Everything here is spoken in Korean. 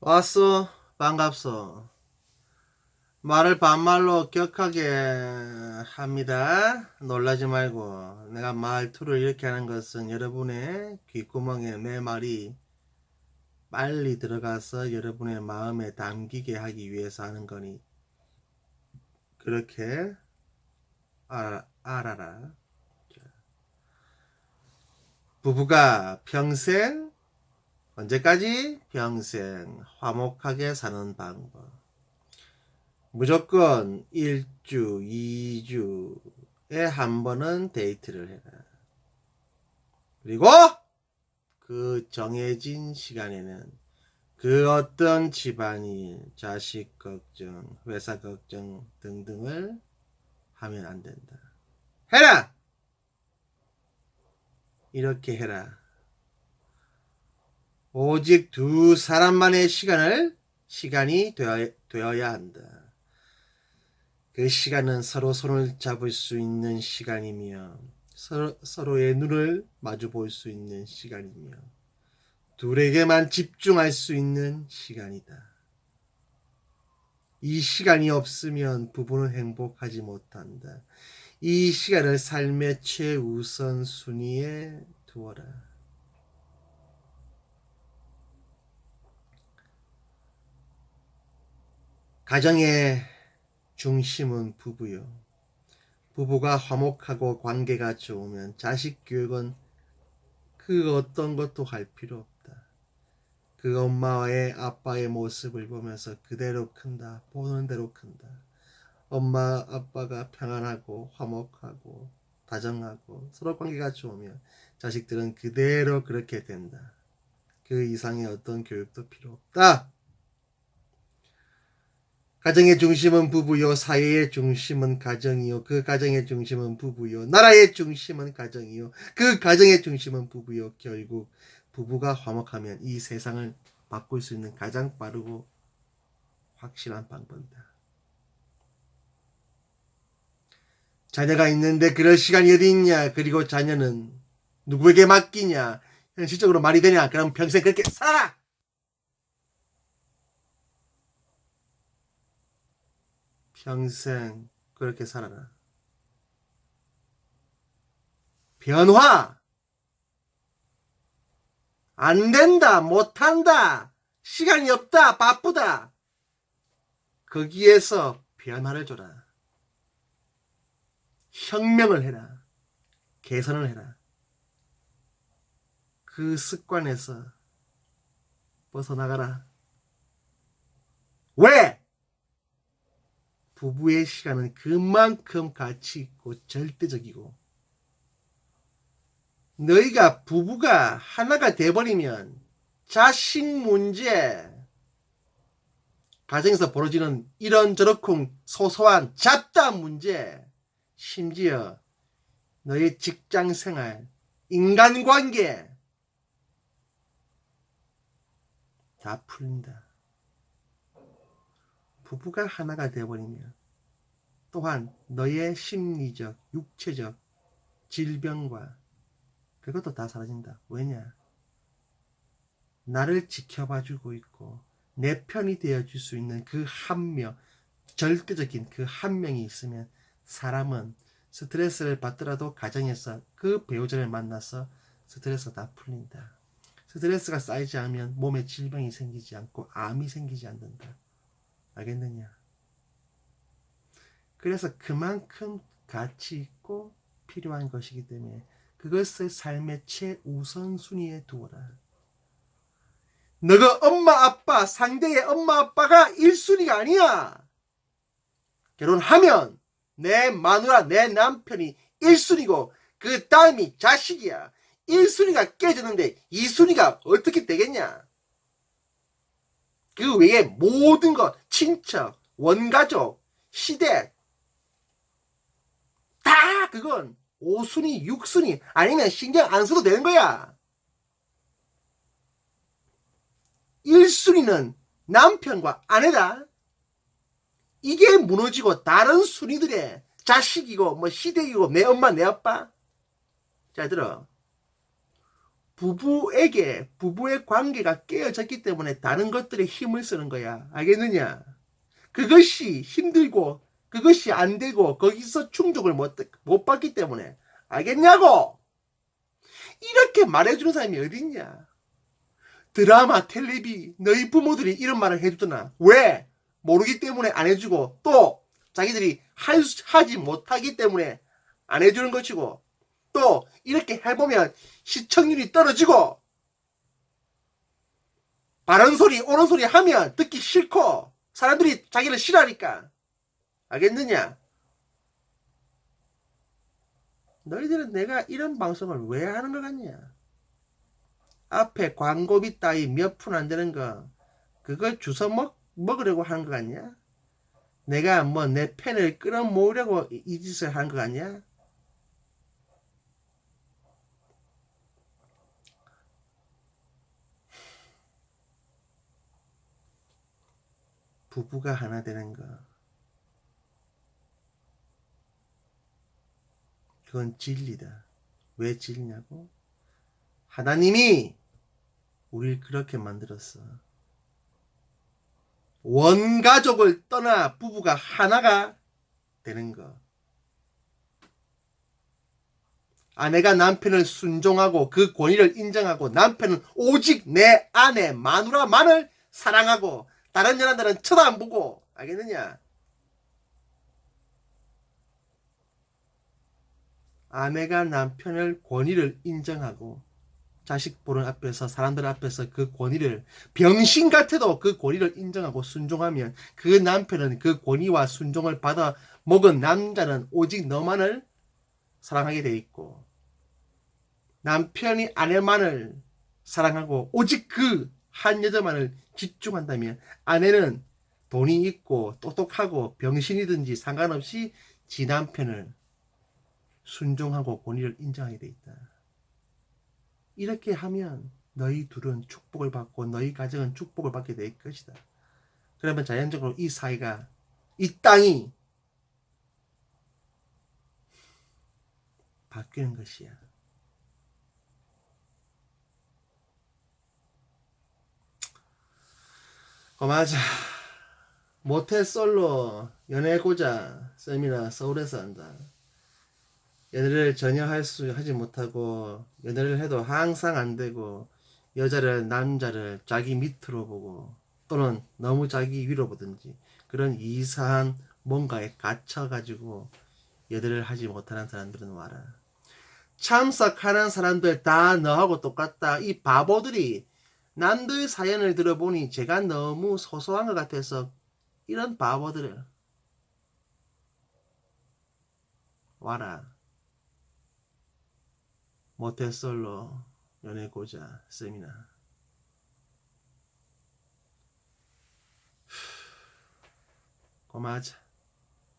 왔어. 반갑소. 말을 반말로 격하게 합니다. 놀라지 말고. 내가 말투를 이렇게 하는 것은 여러분의 귓구멍에 내 말이 빨리 들어가서 여러분의 마음에 담기게 하기 위해서 하는 거니. 그렇게 알, 알아라. 부부가 평생 언제까지? 평생 화목하게 사는 방법. 무조건 1주, 2주에 한 번은 데이트를 해라. 그리고 그 정해진 시간에는 그 어떤 집안일, 자식 걱정, 회사 걱정 등등을 하면 안 된다. 해라! 이렇게 해라. 오직 두 사람만의 시간을 시간이 되어, 되어야 한다. 그 시간은 서로 손을 잡을 수 있는 시간이며 서로, 서로의 눈을 마주 볼 수 있는 시간이며 둘에게만 집중할 수 있는 시간이다. 이 시간이 없으면 부부는 행복하지 못한다. 이 시간을 삶의 최우선 순위에 두어라. 가정의 중심은 부부요. 부부가 화목하고 관계가 좋으면 자식 교육은 그 어떤 것도 할 필요 없다. 그 엄마의 아빠의 모습을 보면서 그대로 큰다. 보는 대로 큰다. 엄마 아빠가 평안하고 화목하고 다정하고 서로 관계가 좋으면 자식들은 그대로 그렇게 된다. 그 이상의 어떤 교육도 필요 없다. 가정의 중심은 부부요, 사회의 중심은 가정이요, 그 가정의 중심은 부부요, 나라의 중심은 가정이요, 그 가정의 중심은 부부요. 결국 부부가 화목하면 이 세상을 바꿀 수 있는 가장 빠르고 확실한 방법이다. 자녀가 있는데 그럴 시간이 어디 있냐? 그리고 자녀는 누구에게 맡기냐? 현실적으로 말이 되냐? 그럼 평생 그렇게 살아! 평생 그렇게 살아라. 변화! 안 된다, 못한다, 시간이 없다, 바쁘다. 거기에서 변화를 줘라. 혁명을 해라. 개선을 해라. 그 습관에서 벗어나가라. 왜? 부부의 시간은 그만큼 가치 있고 절대적이고 너희가 부부가 하나가 돼버리면 자식 문제 가정에서 벌어지는 이런저런 소소한 잡다한 문제 심지어 너의 직장 생활 인간관계 다 풀린다. 부부가 하나가 되어버리면 또한 너의 심리적, 육체적 질병과 그것도 다 사라진다. 왜냐? 나를 지켜봐 주고 있고 내 편이 되어 줄 수 있는 그 한 명, 절대적인 그 한 명이 있으면 사람은 스트레스를 받더라도 가정에서 그 배우자를 만나서 스트레스가 다 풀린다. 스트레스가 쌓이지 않으면 몸에 질병이 생기지 않고 암이 생기지 않는다. 알겠느냐? 그래서 그만큼 가치 있고 필요한 것이기 때문에 그것을 삶의 최우선순위에 두어라. 너가 엄마 아빠 상대의 엄마 아빠가 1순위가 아니야. 결혼하면 내 마누라 내 남편이 1순위고 그 다음이 자식이야. 1순위가 깨졌는데 2순위가 어떻게 되겠냐? 그 외에 모든 것, 친척, 원가족, 시댁, 다 그건 5순위, 6순위, 아니면 신경 안 써도 되는 거야. 1순위는 남편과 아내다. 이게 무너지고 다른 순위들의 자식이고 뭐 시댁이고 내 엄마 내 아빠 자 들어 부부에게 부부의 관계가 깨어졌기 때문에 다른 것들에 힘을 쓰는 거야. 알겠느냐? 그것이 힘들고 그것이 안 되고 거기서 충족을 못, 못 받기 때문에 알겠냐고? 이렇게 말해주는 사람이 어딨냐? 드라마, 텔레비, 너희 부모들이 이런 말을 해주더나. 왜? 모르기 때문에 안 해주고 또 자기들이 할, 수- 하지 못하기 때문에 안 해주는 것이고 또 이렇게 해보면 시청률이 떨어지고 바른 소리, 옳은 소리 하면 듣기 싫고 사람들이 자기를 싫어하니까 알겠느냐? 너희들은 내가 이런 방송을 왜 하는 것 같냐? 앞에 광고비 따위 몇 푼 안 되는 거 그걸 주워 먹, 먹으려고 하는 것 같냐? 내가 뭐 내 팬을 끌어모으려고 이, 이 짓을 하는 것 같냐? 부부가 하나 되는 거. 그건 진리다. 왜 진리냐고? 하나님이 우리를 그렇게 만들었어. 원가족을 떠나 부부가 하나가 되는 거. 아내가 남편을 순종하고 그 권위를 인정하고 남편은 오직 내 아내 마누라만을 사랑하고 다른 여자들은 쳐다 안 보고 알겠느냐? 아내가 남편을 권위를 인정하고 자식 보는 앞에서 사람들 앞에서 그 권위를 병신 같아도 그 권위를 인정하고 순종하면 그 남편은 그 권위와 순종을 받아 먹은 남자는 오직 너만을 사랑하게 돼 있고 남편이 아내만을 사랑하고 오직 그 한 여자만을 집중한다면 아내는 돈이 있고 똑똑하고 병신이든지 상관없이 지 남편을 순종하고 권위를 인정하게 돼 있다. 이렇게 하면 너희 둘은 축복을 받고 너희 가정은 축복을 받게 될 것이다. 그러면 자연적으로 이 사이가 이 땅이 바뀌는 것이야. 고마자 모태솔로 연애고자 세미나 서울에서 한다. 연애를 전혀 할 수 하지 못하고 연애를 해도 항상 안 되고 여자를 남자를 자기 밑으로 보고 또는 너무 자기 위로 보든지 그런 이상한 뭔가에 갇혀 가지고 연애를 하지 못하는 사람들은 와라. 참석하는 사람들 다 너하고 똑같다. 이 바보들이 남들 사연을 들어보니 제가 너무 소소한 것 같아서 이런 바보들을 와라. 모태솔로 연애고자 세미나 고마하자